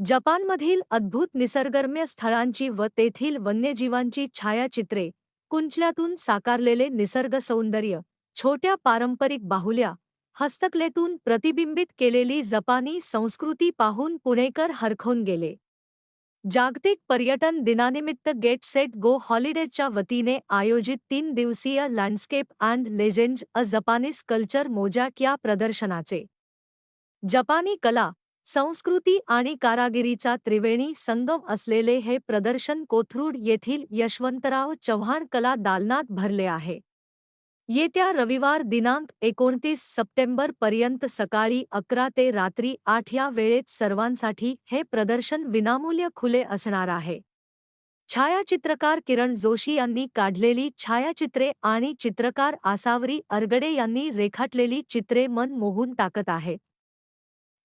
जपानमधील अद्भुत निसर्गरम्य स्थळांची व तेथील वन्यजीवांची छायाचित्रे कुंचल्यातून साकारलेले निसर्ग सौंदर्य छोट्या पारंपरिक बाहुल्या हस्तकलेतून प्रतिबिंबित केलेली जपानी संस्कृती पाहून पुणेकर हरखून गेले. जागतिक पर्यटन दिनानिमित्त गेट सेट गो हॉलिडेजच्या वतीने आयोजित तीन दिवसीय landscape and legends a Japanese culture mosaic या प्रदर्शनाचे. जपानी कला संस्कृती आणि कारागिरीचा त्रिवेणी संगम असलेले हे प्रदर्शन कोथरूड येथील यशवंतराव चव्हाण कला दालनात भरले आहे. येत्या रविवार दिनांक एकोणतीस सप्टेंबर पर्यंत सकाळी अकरा ते रात्री आठ या वेळेत सर्वांसाठी हे प्रदर्शन विनामूल्य खुले असणार आहे. छायाचित्रकार किरण जोशी यांनी काढलेली छायाचित्रे आणि चित्रकार आसावरी अरगडे यांनी रेखाटलेली चित्रे मन मोहून टाकत आहेत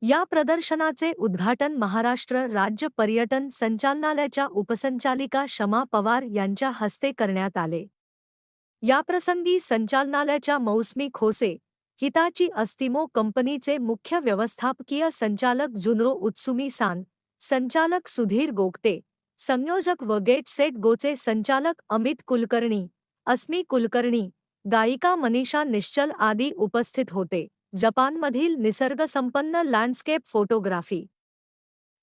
या प्रदर्शनाचे उद्घाटन महाराष्ट्र राज्य पर्यटन संचालनालयाच्या उपसंचालिका शमा पवार यांच्या हस्ते करण्यात आले. याप्रसंगी संचालनालयाच्या मौसमी खोसे हिताची अस्तिमो कंपनीचे मुख्य व्यवस्थापकीय संचालक जुनरो उत्सुमी सान संचालक सुधीर गोगटे संयोजक व गेट सेट गोचे संचालक अमित कुलकर्णी अस्मी कुलकर्णी गायिका मनीषा निश्चल आदी उपस्थित होते. जपानमधील निसर्गसंपन्न लँडस्केप फोटोग्राफी.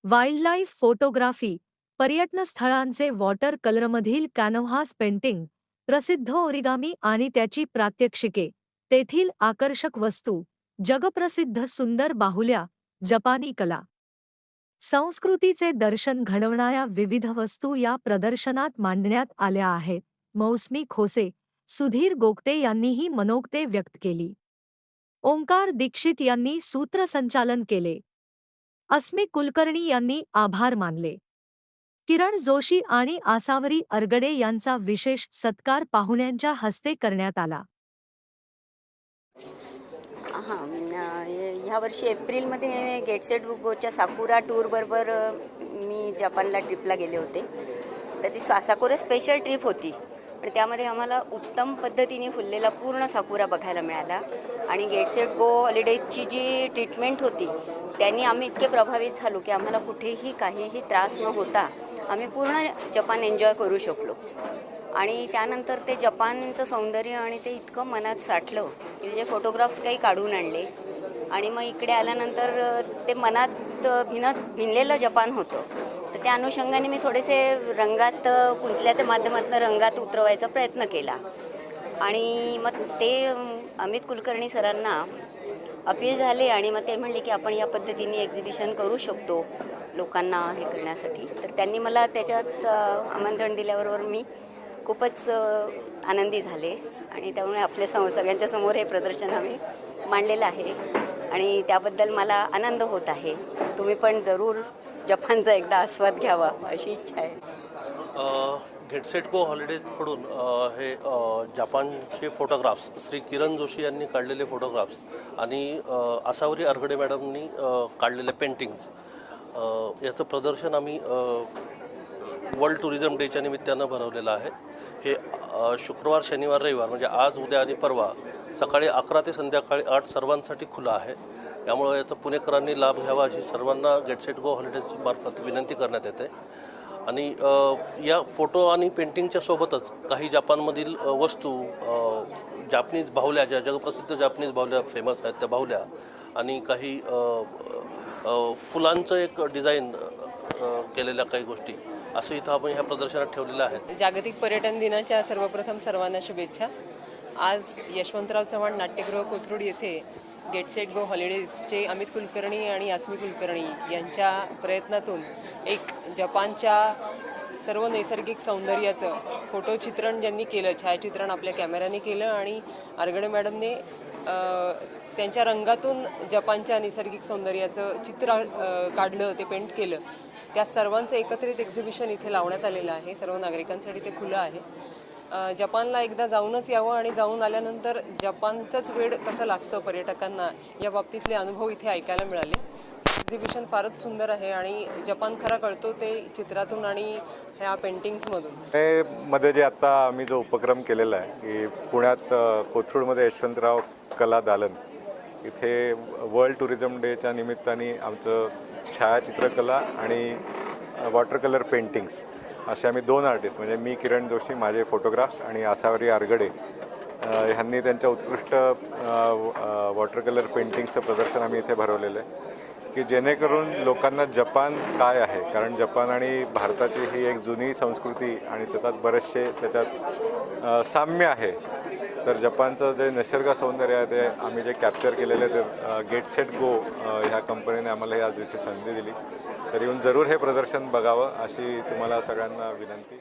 वाईल्डलाईफ फोटोग्राफी पर्यटन स्थळांचे वॉटर कलरमधील कॅनव्हास पेंटिंग प्रसिद्ध ओरिगामी आणि त्याची प्रात्यक्षिके तेथील आकर्षक वस्तू जगप्रसिद्ध सुंदर बाहुल्या जपानी कला. संस्कृतीचे दर्शन घडवणाऱ्या विविध वस्तू या प्रदर्शनात मांडण्यात आल्या आहेत मौसमी खोसे सुधीर गोगटे यांनीही मनोगते व्यक्त केली. ओंकार दीक्षित यांनी सूत्रसंचालन केले. अस्मी कुलकर्णी यांनी आभार मानले. किरण जोशी आणि आसावरी अरगडे यांचा विशेष सत्कार पाहुण्यांच्या हस्ते करण्यात आला. हां ह्या वर्षी एप्रिलमध्ये गेटसेट साकुरा टूरबरोबर मी जपानला ट्रिपला गेले होते. तर ती स्वासाकुरा स्पेशल ट्रिप होती. पण त्यामध्ये आम्हाला उत्तम पद्धतीने फुललेला पूर्ण साकुरा बघायला मिळाला. आणि गेट्स एट गो हॉलिडेजची जी ट्रीटमेंट होती त्यांनी आम्ही इतके प्रभावित झालो की आम्हाला कुठेही काहीही त्रास न होता आम्ही पूर्ण जपान एन्जॉय करू शकलो. आणि त्यानंतर ते जपानचं सौंदर्य आणि ते इतकं मनात साठलं की त्याचे फोटोग्राफ्स काही काढून आणले. आणि मग इकडे आल्यानंतर ते मनात भिनत भिनलेलं जपान होतं. त्या अनुषंगाने मी थोडेसे रंगात कुंचल्याच्या माध्यमातून रंगात उतरवायचा प्रयत्न केला. आणि मग ते अमित कुलकर्णी सरांना अपील झाले आणि मग ते म्हणले की आपण या पद्धतीने एक्झिबिशन करू शकतो लोकांना हे करण्यासाठी. तर त्यांनी मला त्याच्यात आमंत्रण दिल्याबरोबर मी खूपच आनंदी झाले. आणि त्यामुळे आपल्या सम सगळ्यांच्यासमोर हे प्रदर्शन आम्ही मांडलेलं आहे. आणि त्याबद्दल मला आनंद होत आहे. तुम्ही पण जरूर जपानचा एकदा आस्वाद घ्यावा अशी इच्छा आहे. घेटसेटको हॉलिडेजकडून हे जपानचे फोटोग्राफ्स श्री किरण जोशी यांनी काढलेले फोटोग्राफ्स आणि आसावरी अरगडे मॅडमनी काढलेले पेंटिंग्स याचं प्रदर्शन आम्ही वर्ल्ड टुरिझम डेच्या निमित्तानं भरवलेलं आहे. हे शुक्रवार शनिवार रविवार म्हणजे आज उद्या आणि परवा सकाळी अकरा ते संध्याकाळी आठ सर्वांसाठी खुलं आहे. त्यामुळं याचा पुणेकरांनी लाभ घ्यावा अशी सर्वांना गेटसेट गो हॉलिडेज मार्फत विनंती करण्यात येते. आणि या फोटो आणि पेंटिंगच्या सोबतच काही जपानमधील वस्तू जापनीज बाहुल्या ज्या जगप्रसिद्ध जापनीज बाहुल्या फेमस आहेत त्या बाहुल्या आणि काही फुलांचं एक डिझाईन केलेल्या काही गोष्टी असं इथं आपण ह्या प्रदर्शनात ठेवलेलं आहेत. जागतिक पर्यटन दिनाच्या सर्वप्रथम सर्वांना शुभेच्छा. आज यशवंतराव चव्हाण नाट्यगृह कोथरूड येथे गेट सेट गो हॉलिडेजचे अमित कुलकर्णी आणि अस्मी कुलकर्णी यांच्या प्रयत्नातून एक जपानच्या सर्व नैसर्गिक सौंदर्याचं फोटोचित्रण ज्यांनी केलं छायाचित्रण आपल्या कॅमेऱ्याने केलं आणि आरगडे मॅडमने त्यांच्या रंगातून जपानच्या नैसर्गिक सौंदर्याचं चित्र काढलं ते पेंट केलं. त्या सर्वांचं एकत्रित एक्झिबिशन इथे लावण्यात आलेलं आहे. सर्व नागरिकांसाठी ते खुलं आहे. जपानला एकदा जाऊनच यावं आणि जाऊन आल्यानंतर जपानचंच वेळ कसं लागतं पर्यटकांना या बाबतीतले अनुभव इथे ऐकायला मिळाले. एक्झिबिशन फारच सुंदर आहे आणि जपान खरा कळतो ते चित्रातून आणि ह्या पेंटिंग्समधून हे मध्ये जे आता आम्ही जो उपक्रम केलेला आहे की पुण्यात कोथरूडमध्ये यशवंतराव कला दालन. इथे वर्ल्ड टुरिझम डेच्या निमित्ताने आमचं छायाचित्रकला आणि वॉटर कलर पेंटिंग्स असे आम्ही दोन आर्टिस्ट म्हणजे मी किरण जोशी माझे फोटोग्राफ्स आणि आसावरी आरगडे ह्यांनी त्यांच्या उत्कृष्ट वॉटर कलर पेंटिंगचं प्रदर्शन आम्ही इथे भरवलेलं आहे. की जेणेकरून लोकांना जपान काय आहे? कारण जपान आणि भारताची ही एक जुनी संस्कृती आणि त्याच्यात बरेचसे त्याच्यात साम्य आहे. तर जपानचं जे निसर्ग सौंदर्य आहे ते आम्ही जे कॅप्चर केलेलं आहे ते गेट सेट गो ह्या कंपनीने आम्हाला ही आज इथे संधी दिली. तर येऊन जरूर हे प्रदर्शन बघावं अशी तुम्हाला सगळ्यांना विनंती.